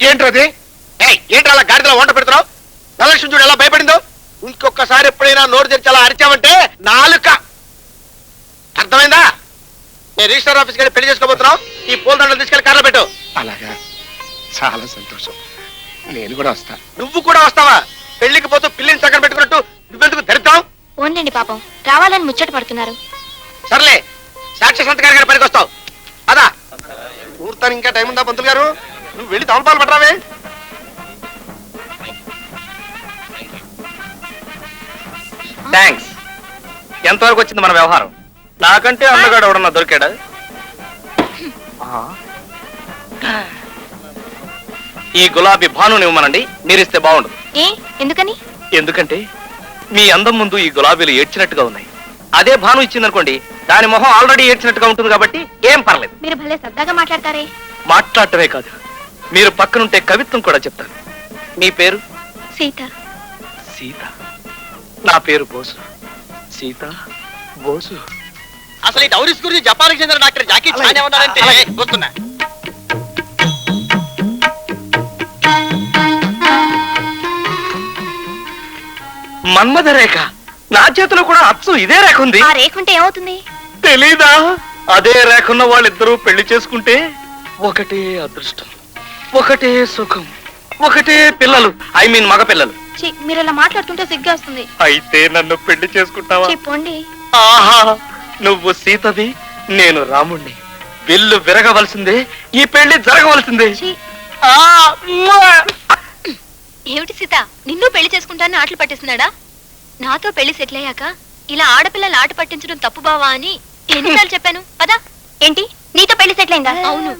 ఏంటది ఏయ్ ఏంటి అలా గాడిదలో వంట పెడుతున్నావు? ధనలక్ష్మి చూడు ఎలా భయపడిందో. ఇంకొకసారి ఎప్పుడైనా నోరు తెరిచి అలా అరిచావంటే నాలుక. అర్థమైందా? నేను రిజిస్టర్ ఆఫీస్కి వెళ్ళి పెళ్ళి చేసుకోబోతున్నావు. ఈ పూలదండలు తీసుకెళ్ళి కార్లో పెట్టు. అలాగా. చాలా సంతోషం. నేను కూడా వస్తా. నువ్వు కూడా వస్తావా? పెళ్ళికి పోతూ పిల్లిని చక్కన పెట్టుకున్నట్టు నువ్వెందుకు దరిద్రం? ఓన్లేండి పాపం. రావాలని ముచ్చట పడుతున్నారు. సర్లే సాక్షి సంతకారి గారి పనికి వస్తావు. అదా ముహూర్తానికి ఇంకా టైం ఉందా పంతులు గారు? నువ్వు వెళ్ళి తమలపాలు పట్టరావే. థ్యాంక్స్ ఎంతవరకు వచ్చింది మన వ్యవహారం? నాకంటే అందగాడు ఎవడన్నా దొరికాడా? ఆ. ఈ గులాబీ భానుని ఇవ్వమనండి. మీరిస్తే బాగుండు. ఏ? ఎందుకని? ఎందుకంటే మీ అందం ముందు ఈ గులాబీలు ఏడ్చినట్టుగా ఉన్నాయి. అదే భాను ఇచ్చిందనుకోండి దాని మొహం ఆల్రెడీ ఏడ్చినట్టుగా ఉంటుంది కాబట్టి ఏం పర్లేదు. మీరు భలే సరదాగా మాట్లాడతారే. మాట్లాడటమే కాదు మీరు పక్కనుంటే కవిత్వం కూడా చెప్తాను. మీ పేరు? సీత. సీత? నా పేరు బోసు. సీత? బోసు? అసలు ఈ డౌరీస్ గురించి జపాన్కి చెందిన డాక్టర్ జాకీ చాన్ ఏమన్నారంటే వస్తున్నా మన్మథ రేఖ. నా చేతిలో కూడా అచ్చు ఇదే రేఖ ఉంది. ఆ రేకుంటే ఏమవుతుంది? తెలీదా? అదే రేఖన్న వాళ్ళిద్దరూ పెళ్ళి చేసుకుంటే ఒకటే అదృష్టం. ఒకటే సుఖం ఒకటే పిల్లలు. ఐ మీన్ మగ పిల్లలు ఛీ, మీరు ఇలా మాట్లాడుతుంటే సిగ్గా వస్తుంది. అయితే నన్ను పెళ్ళి చేసుకుంటావా? చెప్పండి ఆహా నువ్వు సీతవి నేను రాముణ్ణి. విల్లు విరగవలసిందే ఈ పెళ్ళి జరగవలసిందే. ఛీ, ఆ, మ్మా! ఏమిటి సీత నిన్ను పెళ్ళి చేసుకుంటానని ఆటలు పట్టిస్తున్నాడా? నాతో పెళ్ళి సెటిల్ అయ్యాక ఇలా ఆడపిల్లలు ఆట పట్టించడం తప్పు బావా అని ఎన్నిసార్లు చెప్పాను? పదా. ఏంటి? నీతో పెళ్ళి సెటిల్ అయిందా అవును.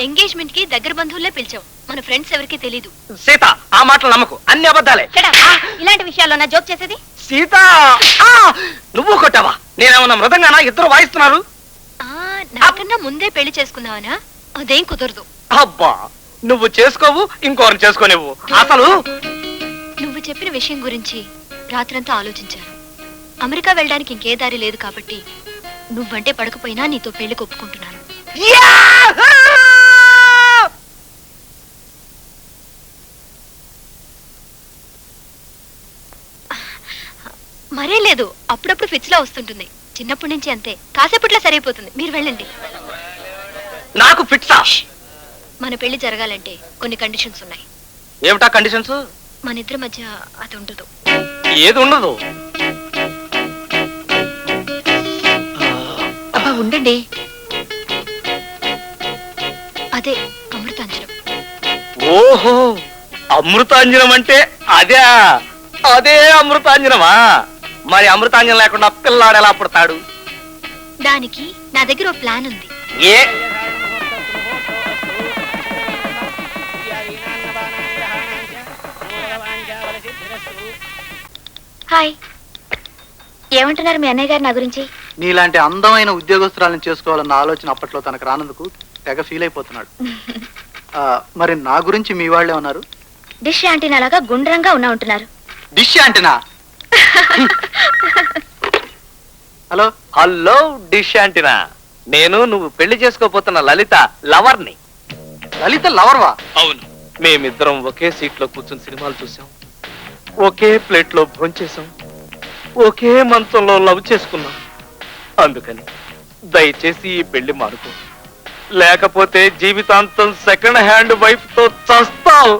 ఎంగేజ్మెంట్కి దగ్గర బంధువులే పిలిచాం మన ఫ్రెండ్స్ ఎవరికి తెలీదు. సీత ఆ మాటలు నమ్మకు. అన్ని అబద్ధాలే. ఇలాంటి విషయాల్లో నా జోక్ చేసేది? సీత! నువ్వు కొట్టావా? నేనేమన్నా మృదంగానా? ఇద్దరు వాయిస్తున్నారు? నాకన్నా ముందే పెళ్ళి చేసుకుందావనా అదేం కుదరదు. అబ్బా! నువ్వు చేసుకోవు ఇంకోరిని చేసుకోనివ్వు. అసలు? నువ్వు చెప్పిన విషయం గురించి రాత్రంతా ఆలోచించాను. అమెరికా వెళ్ళడానికి ఇంకే దారి లేదు కాబట్టి నువ్వంటే పడకపోయినా నీతో పెళ్ళి ఒప్పుకుంటున్నాను. మరే లేదు. అప్పుడప్పుడు ఫిట్స్ లా వస్తుంటుంది. చిన్నప్పటి నుంచి అంతే. కాసేపట్లో సరైపోతుంది. మీరు వెళ్ళండి. నాకు ఫిట్సా మన పెళ్ళి జరగాలంటే కొన్ని కండిషన్స్ ఉన్నాయి. ఏమిటా కండిషన్స్ మన ఇద్దరి మధ్య అది ఉండదు. ఏది ఉండదు? అబ్బా ఉండండి. అదే అమృతాంజనం. ఓహో అమృతాంజనం అంటే అదే అదే అమృతాంజనమా? మరి అమృతాంజనం లేకుండా పిల్లాడు ఎలా పుడతాడు? దానికి నా దగ్గర ఓ ప్లాన్ ఉంది. ఏ? హాయ్. ఏమంటున్నారు మీ అన్నయ్య గారు నా గురించి? నీలాంటి అందమైన ఉద్యోగస్తురాలను చేసుకోవాలన్న ఆలోచన అప్పట్లో తనకు రానందుకు తెగ ఫీల్ అయిపోతున్నాడు. ఆ, మరి నా గురించి మీ వాళ్ళే ఉన్నారు? డిష్ యాంటీనా లాగా గుండ్రంగా ఉన్నా ఉంటున్నారు. Dish antenna hello? Hello dish antenna నేను నువ్వు పెళ్ళి చేసుకోపోతున్న లలిత లవర్ని. లలిత లవర్వా? అవును. మేమిద్దరం ఒకే సీట్లో కూర్చుని సినిమాలు చూసాం ఒకే ప్లేట్లో భోంచేసాం ఒకే మంచంలో లవ్ చేసుకున్నాం. అందుకని దయచేసి ఈ పెళ్ళి మానుకో లేకపోతే జీవితాంతం సెకండ్ హ్యాండ్ వైఫ్తో చస్తావు.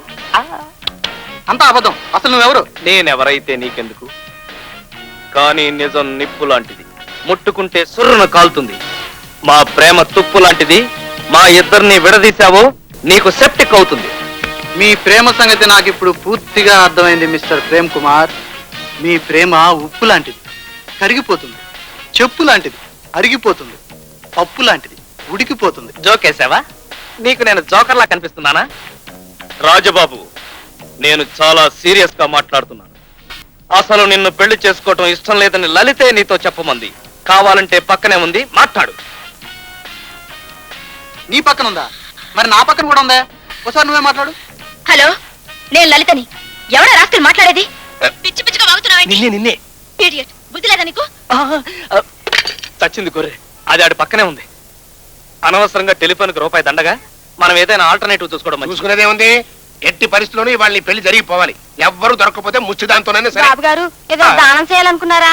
అంతా అబద్ధం. అసలు నువ్వెవరు? నేనెవరైతే నీకెందుకు? కానీ నిజం నిప్పు లాంటిది. ముట్టుకుంటే సుర్రున కాలుతుంది. మా ప్రేమ తుప్పు లాంటిది. మా ఇద్దరిని విడదీశావో నీకు సెప్టిక్ అవుతుంది. మీ ప్రేమ సంగతి నాకు ఇప్పుడు పూర్తిగా అర్థమైంది మిస్టర్ ప్రేమ్ కుమార్. మీ ప్రేమ ఉప్పు లాంటిది. కరిగిపోతుంది. చెప్పు లాంటిది. అరిగిపోతుంది. పప్పు లాంటిది. ఉడికిపోతుంది. జోకేశావా నీకు నేను జోకర్లా కనిపిస్తున్నానా? రాజబాబు నేను చాలా సీరియస్గా మాట్లాడుతున్నాను. అసలు నిన్ను పెళ్ళి చేసుకోవటం ఇష్టం లేదని లలితే నీతో చెప్పమంది. కావాలంటే పక్కనే ఉంది మాట్లాడు. నీ పక్కన ఉందా? మరి నా పక్కన కూడా ఉందా? ఒకసారి నువ్వే మాట్లాడు. హలో నేను లలితని. ఎవడా రాస్కల్ మాట్లాడేది? పిచ్చి పిచ్చిగా నిన్నే నిన్నే. Idiot. బుద్ధి లేదా నీకు? ఆ, ఆ, చచ్చింది గొర్రె. అది ఆడి పక్కనే ఉంది. అనవసరంగా టెలిఫోన్కి రూపాయి దండగా మనం ఏదైనా ఆల్టర్నేటివ్ చూసుకోవడం మంచిది. చూసుకునేదే ఉంది ఎట్టి పరిస్థితుల్లోనూ ఇవాళ నీ పెళ్ళి జరిగిపోవాలి. ఎవ్వరూ దొరకకపోతే ముచ్చిదాంతోనే సరే. బాబు గారు ఏదో దానం చేయాలనుకున్నారా?